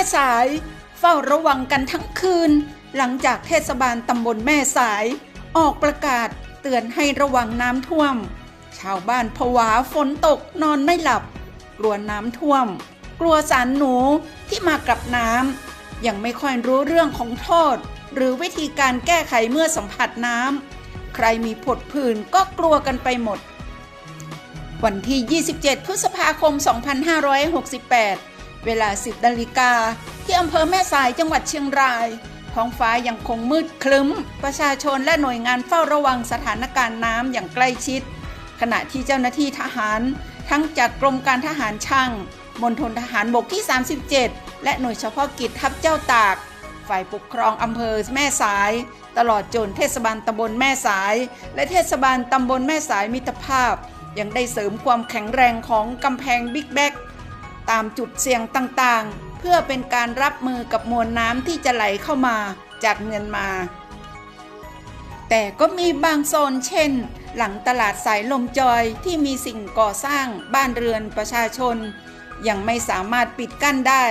แม่สาย เฝ้าระวังกันทั้งคืน หลังจากเทศบาลตำบลแม่สาย ออกประกาศเตือนให้ระวังน้ำท่วม ชาวบ้านผวาฝนตกนอนไม่หลับ กลัวน้ำท่วม กลัวสารหนูที่มากับน้ำยังไม่ค่อยรู้เรื่องของโทษ หรือวิธีการแก้ไขเมื่อสัมผัสน้ำใครมีผดผื่นก็กลัวกันไปหมด วันที่ 27 พฤษภาคม 2568 เวลา 10นาฬิกาที่อำเภอแม่สายจังหวัดเชียงราย ท้องฟ้ายังคงมืดครึ้ม ประชาชนและหน่วยงานเฝ้าระวังสถานการณ์น้ำอย่างใกล้ชิด ขณะที่เจ้าหน้าที่ทหาร ทั้งจากกรมการทหารช่างมณฑลทหารบกที่ 37 และหน่วยเฉพาะกิจทัพเจ้าตาก ฝ่ายปกครองอำเภอแม่สาย ตลอดจนเทศบาลตำบลแม่สาย และเทศบาลตำบลแม่สายมิตรภาพ ยังได้เสริมความแข็งแรงของกำแพงบิ๊กแบก ตามจุดเสี่ยงต่างๆ เพื่อเป็นการรับมือกับมวลน้ำที่จะไหลเข้ามาจากเมียนมา แต่ก็มีบางโซนเช่น หลังตลาดสายลมจอยที่มีสิ่งก่อสร้างบ้านเรือนประชาชน ยังไม่สามารถปิดกั้นได้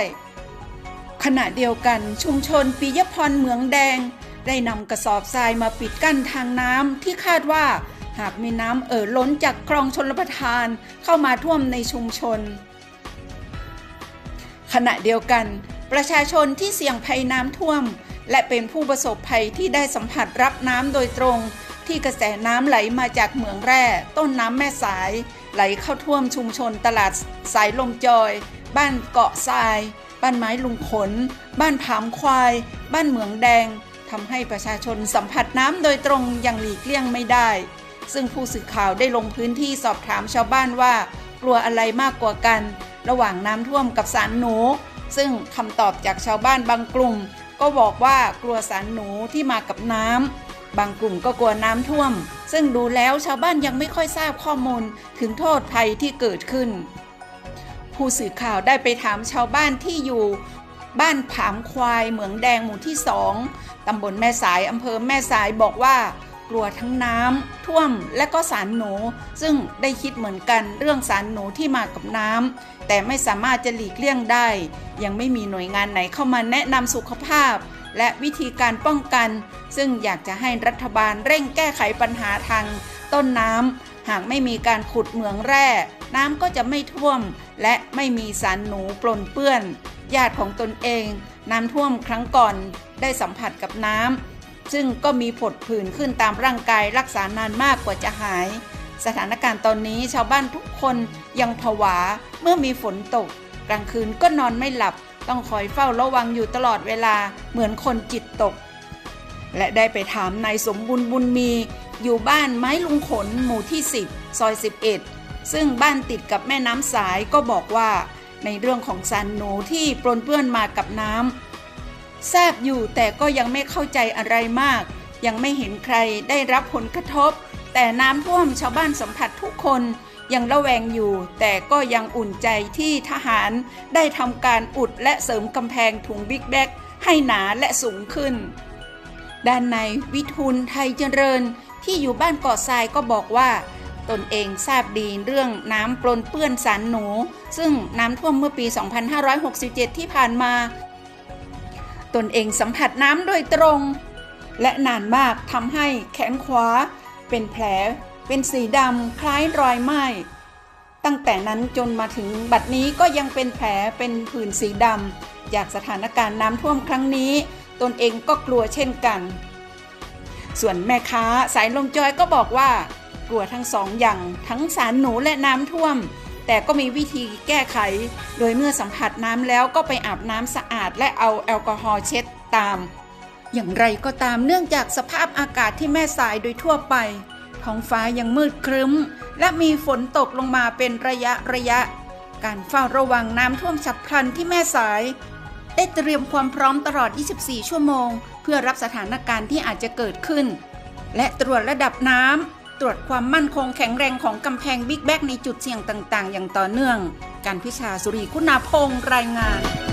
ขณะเดียวกันชุมชนปิยพรเหมืองแดง ได้นำกระสอบทรายมาปิดกั้นทางน้ำที่คาดว่าหากมีน้ำเอ่อล้นจากคลองชลประทานเข้ามาท่วมในชุมชน ขณะเดียวกัน ประชาชนที่เสี่ยงภัยน้ำท่วม และเป็นผู้ประสบภัยที่ได้สัมผัสรับน้ำโดยตรง ที่กระแสน้ำไหลมาจากเหมืองแร่ ต้นน้ำแม่สาย ไหลเข้าท่วมชุมชนตลาดสายลมจอย บ้านเกาะทราย บ้านไม้ลุงขน บ้านผามควาย บ้านเหมืองแดงทำให้ประชาชนสัมผัสน้ำโดยตรงอย่างหลีกเลี่ยงไม่ได้ ซึ่งผู้สื่อข่าวได้ลงพื้นที่สอบถามชาวบ้านว่า กลัวอะไรมากกว่ากัน ระหว่างน้ำท่วมกับสารหนู ซึ่งคำตอบจากชาวบ้านบางกลุ่ม ก็บอกว่ากลัวสารหนูที่มากับน้ำบางกลุ่มก็กลัวน้ำท่วม ซึ่งดูแล้วชาวบ้านยังไม่ค่อยทราบข้อมูลถึงโทษภัยที่เกิดขึ้น ผู้สื่อข่าวได้ไปถามชาวบ้านที่อยู่บ้านผามควายเหมืองแดงหมู่ที่สองตำบลแม่สายอำเภอแม่สายบอกว่า กลัวทั้งน้ำท่วมและก็สารหนู ซึ่งได้คิดเหมือนกันเรื่องสารหนูที่มากับน้ำแต่ไม่สามารถจะหลีกเลี่ยงได้ ยังไม่มีหน่วยงานไหนเข้ามาแนะนำสุขภาพ และวิธีการป้องกัน ซึ่งอยากจะให้รัฐบาลเร่งแก้ไขปัญหาทางต้นน้ำหากไม่มีการขุดเหมืองแร่ น้ำก็จะไม่ท่วม และไม่มีสารหนูปลนเปื้อนญาติของตนเอง น้ำท่วมครั้งก่อนได้สัมผัสกับน้ำ ซึ่งก็มีผดผื่นขึ้นตามร่างกายรักษานานมากกว่าจะหาย สถานการณ์ตอนนี้ชาวบ้านทุกคนยังผวาเมื่อมีฝนตก กลางคืนก็นอนไม่หลับ ต้องคอยเฝ้าระวังอยู่ตลอดเวลาเหมือนคนจิตตก และได้ไปถามนายสมบุญบุญมี อยู่บ้านไม้ลุงขนหมู่ที่ 10 ซอย 11 ซึ่งบ้านติดกับแม่น้ำสายก็บอกว่า ในเรื่องของสารหนูที่ปรนเปื้อนมากับน้ำ ทราบอยู่แต่ก็ยังไม่เข้าใจอะไรมาก ยังไม่เห็นใครได้รับผลกระทบ แต่น้ำท่วมชาวบ้านสัมผัสทุกคนยังระแวงอยู่ แต่ก็ยังอุ่นใจที่ทหารได้ทำการอุดและเสริมกำแพงถุงบิ๊กแบกให้หนาและสูงขึ้น ด้านในวิทูลไทยเจริญที่อยู่บ้านเกาะทรายก็บอกว่า ตนเองทราบดีเรื่องน้ำปลนเปื้อนสารหนู ซึ่งน้ำท่วมเมื่อปี 2567 ที่ผ่านมา ตนเองสัมผัสน้ำโดยตรง และนานมากทำให้แขนขวา เป็นแผล เป็นสีดำคล้ายรอยไหม้ตั้งแต่นั้นจนมาถึงบัดนี้ก็ยังเป็นแผลเป็นผื่นสีดำจากสถานการณ์น้ำท่วมครั้งนี้ ตนเองก็กลัวเช่นกัน ส่วนแม่ค้าสายลมจอยก็บอกว่า กลัวทั้งสองอย่างทั้งสารหนูและน้ำท่วม แต่ก็มีวิธีแก้ไข โดยเมื่อสัมผัสน้ำแล้วก็ไปอาบน้ำสะอาดและเอาแอลกอฮอล์เช็ดตาม อย่างไรก็ตามเนื่องจากสภาพอากาศที่แม่สายโดยทั่วไป ท้องฟ้ายังมืดครึ้ม และมีฝนตกลงมาเป็นระยะระยะ การเฝ้าระวังน้ำท่วมฉับพลันที่แม่สาย ได้เตรียมความพร้อมตลอด 24 ชั่วโมง เพื่อรับสถานการณ์ที่อาจจะเกิดขึ้น และตรวจระดับน้ำ ตรวจความมั่นคงแข็งแรงของกำแพงบิ๊กแบกในจุดเสี่ยงต่าง ๆ อย่างต่อเนื่อง การพิชาสุรีคุณาพงษ์รายงาน